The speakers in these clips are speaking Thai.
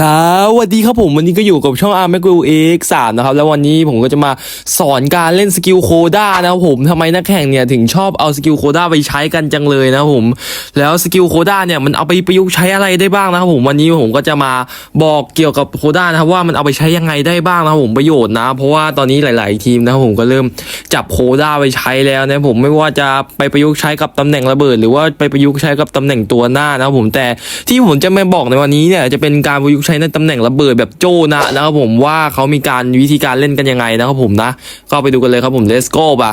สวัสดีครับผมวันนี้ก็อยู่กับช่อง Arm m a g u X 3นะครับแล้ววันนี้ผมก็จะมาสอนการเล่นสกิลโคด้านะครับผมทำไมนักแข่งเนี่ยถึงชอบเอาสกิลโคด้าไปใช้กันจังเลยนะครับผมแล้วสกิลโคด้าเนี่ยมันเอาไปประยุกต์ใช้อะไรได้บ้างนะครับผมวันนี้ผมก็จะมาบอกเกี่ยวกับโคด้านะครับว่ามันเอาไปใช้ยังไงได้บ้างนะครับผมประโยชน์นะ เพราะว่าตอนนี้หลาย ๆ ทีมนะครับผมก็เริ่มจับโคด้าไปใช้แล้วนะผมไม่ว่าจะไปประยุกต์ใช้กับตำแหน่งระเบิด หรือว่าไปประยุกต์ใช้กับตำแหน่งตัวหน้านะครับผมแต่ที่ผมจะม่บอกในวันนี้เนี่ยจะเป็นการประยุกต์ใช้ในตำแหน่งระเบิดแบบโจนะนะครับผมว่าเขามีการวิธีการเล่นกันยังไงนะครับผมนะ ก็ไปดูกันเลยครับผม let's go ปะ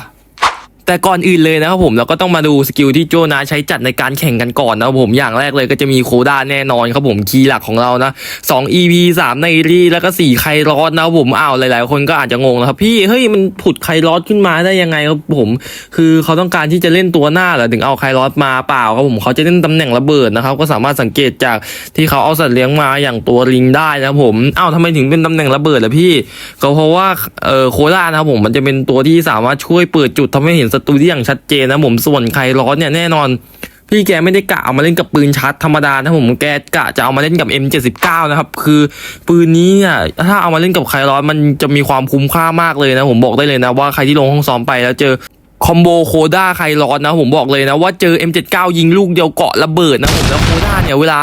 แต่ก่อนอื่นเลยนะครับผมเราก็ต้องมาดูสกิลที่โจนาใช้จัดในการแข่งกันก่อนนะครับผมอย่างแรกเลยก็จะมีโคด้าแน่นอนครับผมคีย์หลักของเรานะ2 EP 3ในรีแล้วก็4ไครอสนะครับผมอ้าวหลายๆ คนก็อาจจะงงนะครับพี่เฮ้ยมันผุดไครอสขึ้นมาได้ยังไงครับผม คือเขาต้องการที่จะเล่นตัวหน้าเหรอถึงเอาไครอสมาเปล่าครับผมเขาจะเล่นตำแหน่งระเบิดนะครับก็สามารถสังเกตจากที่เขาเอาสัตว์เลี้ยงมาอย่างตัวลิงได้นะครับผมอ้าวทำไมถึงเป็นตำแหน่งระเบิดล่ะพี่ก็เพราะว่าเอ่อโคด้านะครับผมมันจะเป็นตัวที่สามารถช่วยเปิดจุดทำให้เห็นศัตรูที่อย่างชัดเจนนะผมส่วนใครร้อนเนี่ยแน่นอน พี่แกไม่ได้กะเอามาเล่นกับปืนชัดธรรมดานะผมแกกะจะเอามาเล่นกับ M79 นะครับคือปืนนี้เนี่ยถ้าเอามาเล่นกับใครร้อนมันจะมีความคุ้มค่ามากเลยนะผมบอกได้เลยนะว่าใครที่ลงห้องซ้อมไปแล้วเจอ คอมโบโคด้าไคร้อนนะผมบอกเลยนะว่าเจอ M79 ยิงลูกเดียวเกาะระเบิดนะผมแล้วโคด้าเนี่ยเวลา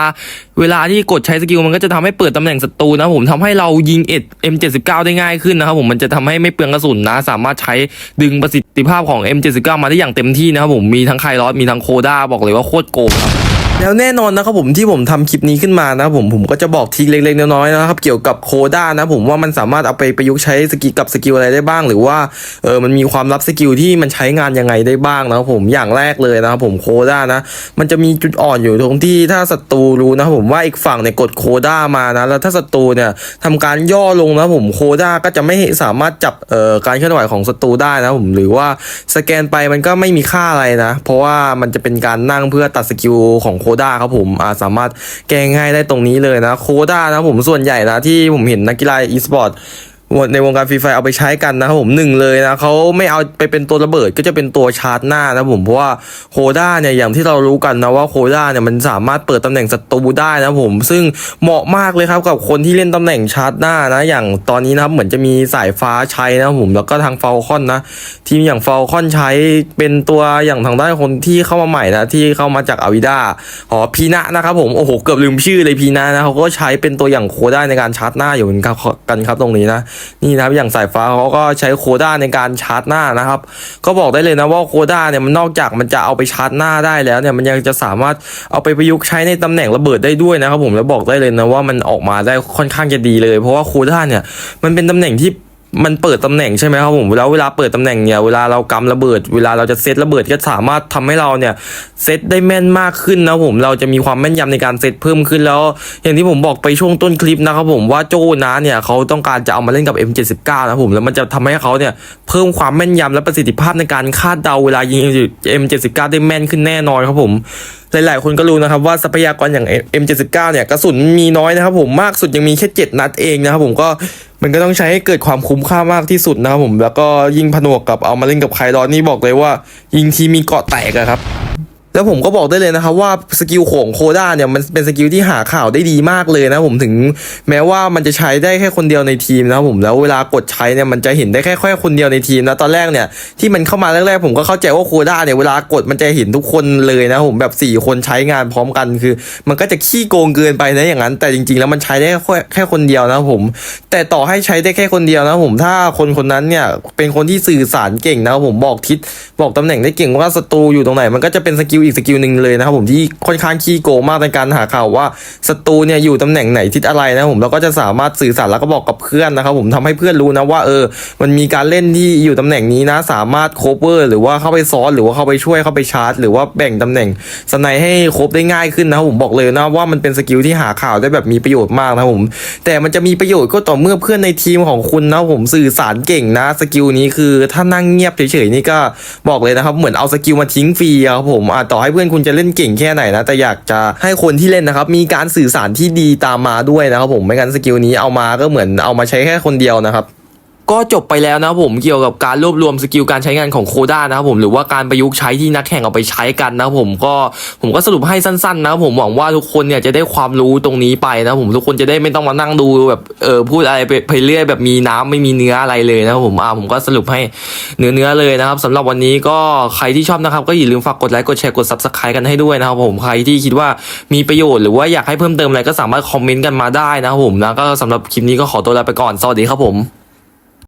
เวลาที่กดใช้สกิลมันก็จะทำให้เปิดตำแหน่งศัตรูนะผมทำให้เรายิงเอ็ด M79 ได้ง่ายขึ้นนะครับผมมันจะทำให้ไม่เปลืองกระสุนนะ สามารถใช้ดึงประสิทธิภาพของ M79 มาได้อย่างเต็มที่นะครับผมมีทั้งไคลอสมีทั้งโคด้าบอกเลยว่าโคตรโกงครับ แล้วแน่นอนนะครับผมที่ผมทำคลิปนี้ขึ้นมานะครับผมผมก็จะบอกทริกเล็กๆน้อยๆนะครับเกี่ยวกับโคด้านะผมว่ามันสามารถเอาไปประยุกต์ใช้สกิลกับสกิลอะไรได้บ้าง หรือว่าเออมันมีความลับสกิลที่มันใช้งานยังไงได้บ้างนะครับผมอย่างแรกเลยนะครับผมโคด้านะมันจะมีจุดอ่อนอยู่ตรงที่ถ้าศัตรูรู้นะครับผมว่าอีกฝั่งเนี่ยกดโคด้ามานะแล้วถ้าศัตรูเนี่ยทำการย่อลงนะผมโคด้าก็จะไม่สามารถจับเอ่อการเคลื่อนไหวของศัตรูได้นะผมหรือว่าสแกนไปมันก็ไม่มีค่าอะไรนะ เพราะว่ามันจะเป็นการนั่งเพื่อตัดสกิลของโคด้าครับผมอ่าสามารถแก้ง่ายได้ตรงนี้เลยนะโคด้านะผมส่วนใหญ่นะที่ผมเห็นนักกีฬาอีสปอร์ต ในวงการฟรีไฟเอาไปใช้กันนะครับผมหนึ่งเลยนะเขาไม่เอาไปเป็นตัวระเบิดก็จะเป็นตัวชาร์จหน้านะผมเพราะว่าโคด้าเนี่ยอย่างที่เรารู้กันนะว่าโคด้าเนี่ยมันสามารถเปิดตำแหน่งศัตรูได้นะผม ซึ่งเหมาะมากเลยครับกับคนที่เล่นตำแหน่งชาร์จหน้านะ อย่างตอนนี้นะครับเหมือนจะมีสายฟ้าใช้นะผมแล้วก็ทางฟลคอนนะทีมอย่างฟลคอนใช้เป็นตัวอย่างทางด้านคนที่เข้ามาใหม่นะที่เข้ามาจากอาวิด้าอ๋อพีนะนะครับผมโอ้โหเกือบลืมชื่อเลยพีนะนะเขาก็ใช้เป็นตัวอย่างโคด้าในการชาร์จหน้าอยู่เหมือนกันครับตรงนี้นะนี่นะครับอย่างสายฟ้าเขาก็ใช้โคด้าในการชาร์จหน้านะครับ ก็บอกได้เลยนะว่าโคด้าเนี่ยมันนอกจากมันจะเอาไปชาร์จหน้าได้แล้วเนี่ยมันยังจะสามารถเอาไปประยุกต์ใช้ในตำแหน่งระเบิดได้ด้วยนะครับผมแล้วบอกได้เลยนะว่ามันออกมาได้ค่อนข้างจะดีเลย เพราะว่าโคด้าเนี่ยมันเป็นตำแหน่งที่ มันเปิดตำแหน่งใช่ไหมครับผมแล้วเวลาเปิดตำแหน่งเนี่ยเวลาเรากำระเบิด เวลาเราจะเซตระเบิดก็สามารถทำให้เราเนี่ยเซตได้แม่นมากขึ้นนะผมเราจะมีความแม่นยำในการเซตเพิ่มขึ้นแล้ว อย่างที่ผมบอกไปช่วงต้นคลิปนะครับผมว่าโจนะเนี่ยเขาต้องการจะเอามาเล่นกับ M79 นะผมแล้วมันจะทำให้เขาเนี่ยเพิ่มความแม่นยำและประสิทธิภาพในการคาดเดาเวลายิง M79 ได้แม่นขึ้นแน่นอนครับผมหลาย ๆ คนก็รู้นะครับว่าทรัพยากรอย่าง M79 เนี่ยกระสุนมีน้อยนะครับผมมากสุดยังมีแค่7นัดเองนะครับผมก็ มันก็ต้องใช้ให้เกิดความคุ้มค่ามากที่สุดนะครับผมแล้วก็ยิ่งผนวกกับเอามาเล่นกับไคลอนนี่บอกเลยว่า ยิงทีมีเกาะแตกอะครับ แล้วผมก็บอกได้เลยนะครับว่าสกิลของโคด้าเนี่ยมันเป็นสกิลที่หาข่าวได้ดีมากเลยนะผมถึงแม้ว่ามันจะใช้ได้แค่คนเดียวในทีมนะผมแล้วเวลากดใช้เนี่ยมันจะเห็นได้แค่แค่คนเดียวในทีมนะตอนแรกเนี่ยที่มันเข้ามาแรกๆผมก็เข้าใจว่าโคด้าเนี่ยเวลากดมันจะเห็นทุกคนเลยนะผมแบบ4คนใช้งานพร้อมกันคือ มันก็จะขี้โกงเกินไปนะอย่างนั้น แต่จริง ๆ แล้วมันใช้ได้แค่แค่คนเดียวนะผม แต่ต่อให้ใช้ได้แค่คนเดียวนะผมถ้าคนคนนั้นเนี่ยเป็นคนที่สื่อสารเก่งนะผมบอกทิศบอกตำแหน่งได้เก่งว่าศัตรูอยู่ตรงไหนมันก็จะเป็นสกิลอีกสกิลหนึ่งเลยนะครับผมที่ค่อนข้างขี้โกงมากในการหาข่าวว่าศัตรูเนี่ยอยู่ตำแหน่งไหนทิศอะไรนะผมแล้วก็จะสามารถสื่อสารแล้วก็บอกกับเพื่อนนะครับผมทำให้เพื่อนรู้นะว่าเออ มันมีการเล่นที่อยู่ตำแหน่งนี้นะ สามารถโคเวอร์หรือว่าเข้าไปซ้อนหรือว่าเข้าไปช่วยเข้าไปชาร์จ หรือว่าแบ่งตำแหน่งสไนให้ครบได้ง่ายขึ้นนะครับผมบอกเลยนะว่ามันเป็นสกิลที่หาข่าวได้แบบมีประโยชน์มากนะครับผมแต่มันจะมีประโยชน์ก็ต่อเมื่อเพื่อนในทีมของคุณนะผมสื่อสารเก่งนะสกิลนี้คือถ้านั่งเงียบเฉยๆนี่ก็บอกเลยนะครับเหมือนเอาสกิลมาทิ้งฟรีครับผมอะต่อให้เพื่อนคุณจะเล่นเก่งแค่ไหนนะแต่อยากจะให้คนที่เล่นนะครับมีการสื่อสารที่ดีตามมาด้วยนะครับผมไม่งั้นสกิลนี้เอามาก็เหมือนเอามาใช้แค่คนเดียวนะครับ ก็จบไปแล้วนะผมเกี่ยวกับการรวบรวมสกิลการใช้งานของโคด้านะครับผมหรือว่าการประยุกต์ใช้ที่นักแข่งเอาไปใช้กันนะผมก็ผมก็สรุปให้สั้นๆ นะผมหวังว่าทุกคนเนี่ยจะได้ความรู้ตรงนี้ไปนะผมทุกคนจะได้ไม่ต้องมานั่งดูแบบเออพูดอะไรไปเรื่อยแบบมีน้ำไม่มีเนื้ออะไรเลยนะผมอ่าผมก็สรุปให้เนื้อเนื้อเลยนะครับสำหรับวันนี้ก็ใครที่ชอบนะครับก็อย่าลืมฝากกดไลค์กดแชร์กด subscribe กันให้ด้วยนะครับผมใครที่คิดว่ามีประโยชน์หรือว่าอยากให้เพิ่มเติมอะไรก็สามารถคอมเมนต์กันมาได้นะครับผมนะก็สำหรับคลิปนี้ก็ขอตัวลาไปก่อนสวัสดีครับผม